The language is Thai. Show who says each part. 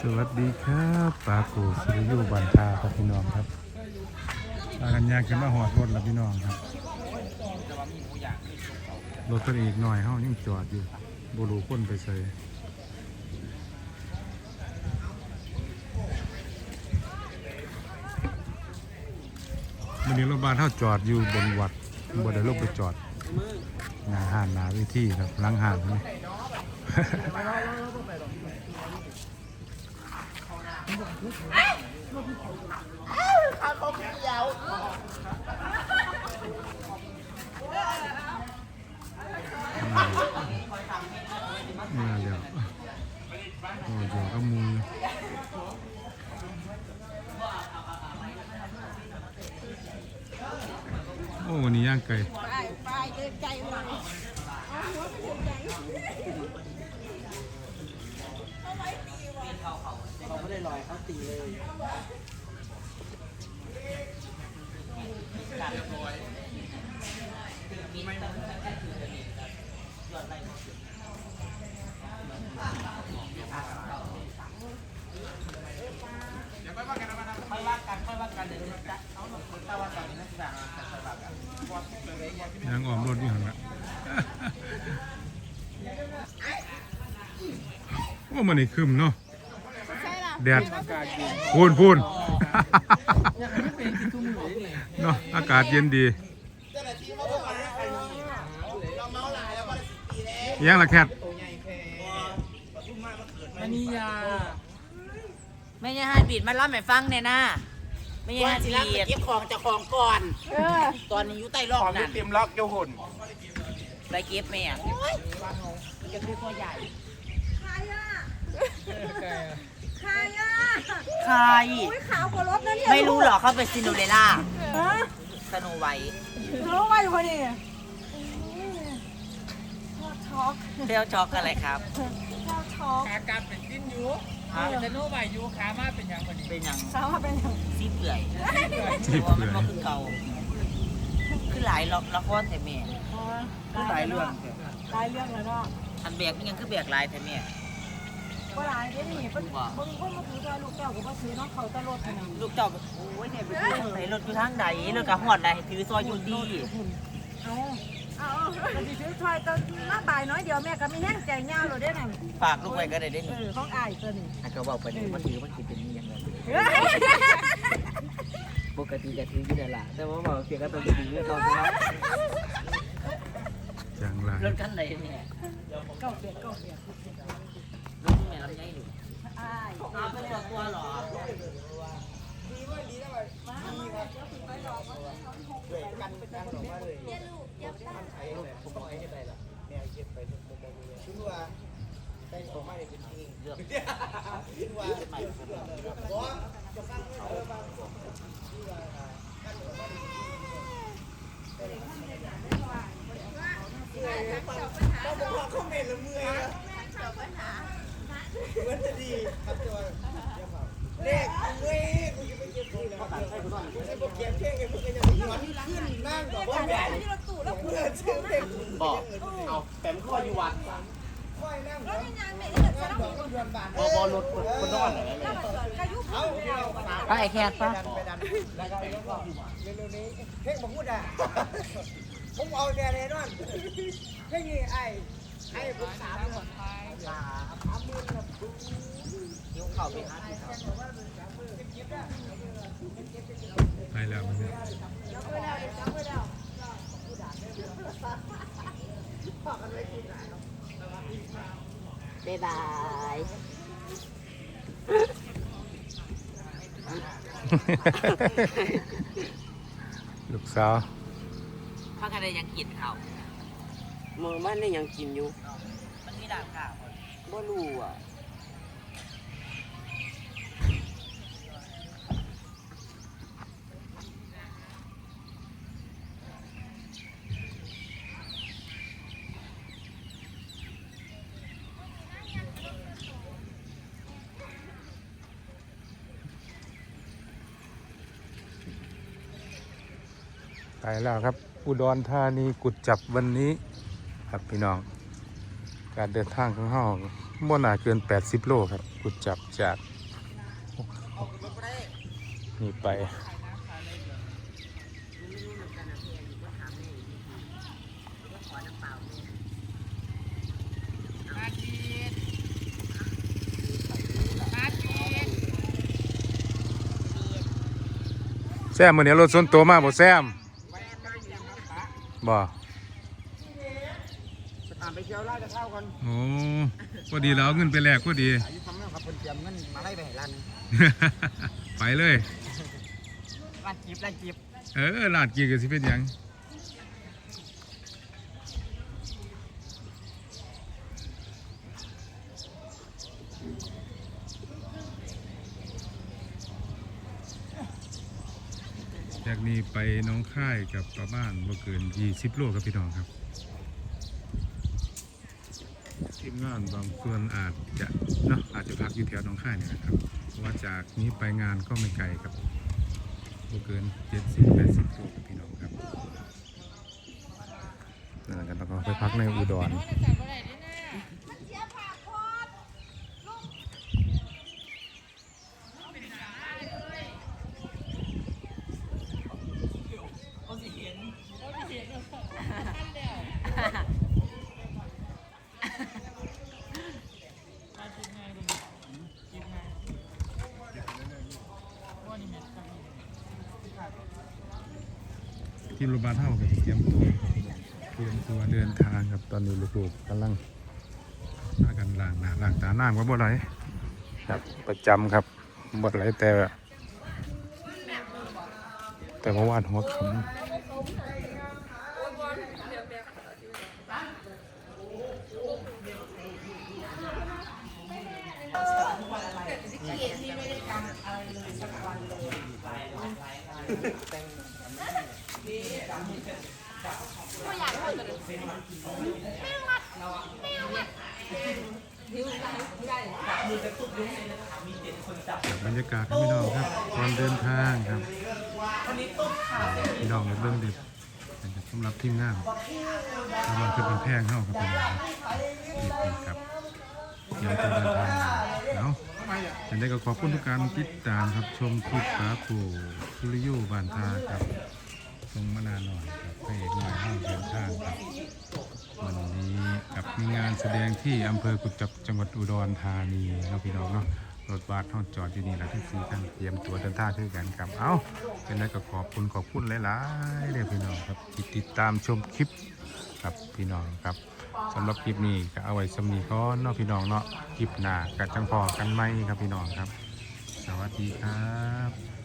Speaker 1: สวัสดีครับปากูสุริยุบันทาครับพี่น้องครับพากันยางขึ้นมาหอดรถแล้วพี่น้องครับรถตัวอีกหน่อยเฮายังจอดอยู่บรูคนไปใส่วันนี้รถบ้านเฮาจอดอยู่บนวัดบ่ได้ลงไปจอดหน้าห้านหน้าวิธีครับหลังห้านนี่ มาแล้วโอ้ยอยู่ก็มูโอ้วันนี้ย่างไก่
Speaker 2: ไปไปเดินใจเลยเอาหัวไปเดิน ใจ
Speaker 3: เขาไม่ได้ลอยเขาตีเลยค่อยว่ากันค่อยว่ากันเดี๋ยวจะเอาหนุ่มคนตาว่ากันนะจ๊ะค่อยว่ากัน
Speaker 1: ย่างออมรถอยู่หันละว่ามันนี่คืมเนาะ แดดพูนพูน
Speaker 3: ยังไม่เป็นที่ทุ่มหลวงเลย
Speaker 1: เนาะอากาศเย็นดีย่างละแคท
Speaker 3: อันนี้ยา
Speaker 4: ไม่ใช่ให้บีดมาล่ำให้ฟังเนี่ยนะไม่ใช่
Speaker 3: ว่า
Speaker 4: ให้
Speaker 3: สิ
Speaker 4: บี
Speaker 3: รับ
Speaker 4: ด
Speaker 3: เก็บของจากของก่อน
Speaker 2: เออ
Speaker 4: ตอนนี้อยู่ใต้ร่องนั่น
Speaker 5: เตรียมล็อกเจ้าหุ่น
Speaker 4: ไปเก็บแม่โอ้ยมันจะคือตัวใหญ่
Speaker 2: ใครอะใครอะ
Speaker 4: ใคร
Speaker 2: อุ้ยขาวกว่ารถนั่นเนี่ย
Speaker 4: ไม่รู้หรอกเขาเป็นซินโดเรลล่า
Speaker 2: ฮะ
Speaker 4: สโนไวท์
Speaker 2: รู้ว่าอยู่คนนี้ช็อก
Speaker 4: เปรี้ยวช็อกอะไรครับ
Speaker 2: ช็อกช็อก
Speaker 3: ขากลับเป็นดิ้นอยู่จะโน้ใบอยู่ขามาเป็นอย่างวันนี้
Speaker 4: เป็นอย่าง
Speaker 2: สาวมาเป็นอย่าง
Speaker 4: ซีเปื่อย
Speaker 1: ที่
Speaker 4: เพราะ
Speaker 1: เปื่
Speaker 4: มัน
Speaker 1: อย
Speaker 4: ก็คือเก่าคือหลายละละครแต่แม่
Speaker 2: หลายเรื่องหลายเรื่องแล้วเนาะ
Speaker 4: อันแบกนี่ยังคือแบกหลายแต่แม่
Speaker 2: ว่หลายเดี๋ยวนี้เพิ่นเบิ่งคนมาถือใจลูกแก้วก็บ่ซื้อเนาะเขาตะรถขนาด
Speaker 4: ลูกเจ้าโอ้ยเนี่ยไปซื้อไหนรถอยู่ทางไหนรถกระหอดใดถือซอยอยู่ดี
Speaker 2: เอาเอาก็สิซื้อช่วยตอนมาบ่ายน้อยเดียวแม่ก็มีแห้งใจยาวเลยได้อนั่น
Speaker 4: ฝากลูกไว้ก็ได้ได้
Speaker 2: เอ
Speaker 4: นี่
Speaker 2: อของอ้ายตัวนี้
Speaker 4: อันก็บอกไปนี่มันถือมันกินเป็นนี่ยังไง
Speaker 2: เฮ้ย
Speaker 4: ปกติจะถืออยู่แล้วล่ะแต่ว่าบอกเพียงก็ต้องถือเราใช่ไหม
Speaker 1: จังไร
Speaker 4: รถคันไหนเนี่ย
Speaker 2: เก้าเปียกเก้าเปียก
Speaker 4: แม่ลำไยอยู่
Speaker 2: อ้าย
Speaker 4: เอาเป็นตัวตัวหรอ
Speaker 5: เลขเลขกูจะไปเก็ บที่แล้วกูจะไปเก็บเท่งไอ้พวกนี้มันขึ้นนั่งบอกแม่เอนชื่อเด็ก
Speaker 3: บอกเอาแต้มข้ออยู่วัด
Speaker 5: ค่อยนั่ง
Speaker 2: แล้วนี่นแม่ได้จะต้อง
Speaker 5: บอเพื่อนบ้าน
Speaker 3: บออรถคนนอนอะไร
Speaker 2: แล้วมันเกิดอยุว
Speaker 4: ป้าไอแคทป้า
Speaker 5: ดันไปดันแล้วก็เร็วๆนี้เท่งบอกพูดอะผมเอาแน่แน่นอนเท่งนี่ไอ้ไอ้ผมสามคนสามหมื่นครับ
Speaker 4: นิ้วเข่าไปห้าสิบ
Speaker 1: ไปแล้วมันเนี่ย
Speaker 4: บ๊ายบาย
Speaker 1: ลูกสาว
Speaker 4: ถ้าใครยังกินเขา
Speaker 3: มือมันนี่ยังกินอยู่
Speaker 4: มันมีด่างข่าว
Speaker 3: บ่รู้อะ
Speaker 1: แล้วครับ อุดรธานีกุดจับวันนี้ครับพี่น้อง การเดินทางของเฮาบ่น่าเกิน 80 โลครับ กุดจับจากนี่ไปแซมมือนี้รถส่วนตัวมาบ่แซม บ่
Speaker 5: ตามไปเที่ยวไล่จะเข้ากัน
Speaker 1: โอ้พอดีแล้วเอาเงินไปแลกพอดี
Speaker 5: อายุฟังแล้วครับเพิ่นเตรียมเงินมาไล่ไปให้ร้านนึง
Speaker 1: ไปเลย
Speaker 5: ร้านจีบร้านจีบ
Speaker 1: เออลาดกีกันสิเป็นหยัง จากนี้ไปน้องค่ายกับประมาณบ่เกิน 20 โลครับพี่น้องครับทีมงานบางส่วนอาจจะเนาะอาจจะพักอยู่แถวน้องค่ายเนี่ยนะครับเพราะว่าจากนี้ไปงานก็ไม่ไกลครับบ่เกินเจ็ดสิบแปดสิบโลครับพี่น้องครับนั่นแหละครับแล้วก็ไปพักในอุดร ทีมโรงพยาบาลเท่ากับเตรียมตัวเตรียมตัวเดินทางครับตอนนี้ลูกๆกำลังพากันล้างหน้าล้างตาน้ำก็บ่ไหลครับประจำครับบ่ไหลแต่ แต่เมื่อวานหัวขำกั บบรรยากาศพี่น้องครับตอนเดินทางครับพี่น้องเรื่องเด็ดสำหรับทีมงานทำมาขึ้นเป็นแพงเข้าครับพี่น้องครับนี่ครับเดี๋ยวจะเดินทางเนาะจะได้ก็ขอบคุณทุกการติดตามครับชมคลิปปาปูสุริยุบานทาครับ ทรงมานานหน่อยครับพระเอกหน่อยห้องเดินทางครับวันนี้กับมีงานแสดงที่อำเภอกุจจับจังหวัดอุดรธานีเนาพี่น้องเนาะรถบัสท่องจอดที่นี่แล้วทั้งสี่กันเตรียมตัวเดินทางด้วยกันครับเอ้าเป็นไรก็ขอบคุณขอบคุณหลายๆเลยพี่น้องครับที่ติดตามชมคลิปครับพี่น้องครับสำหรับคลิปนี้ก็เอาไว้สำนีก่อนเนาะพี่น้องเนาะคลิปหน้ากัจังพอกันไหมครับพี่น้องครับ สวัสดีครับ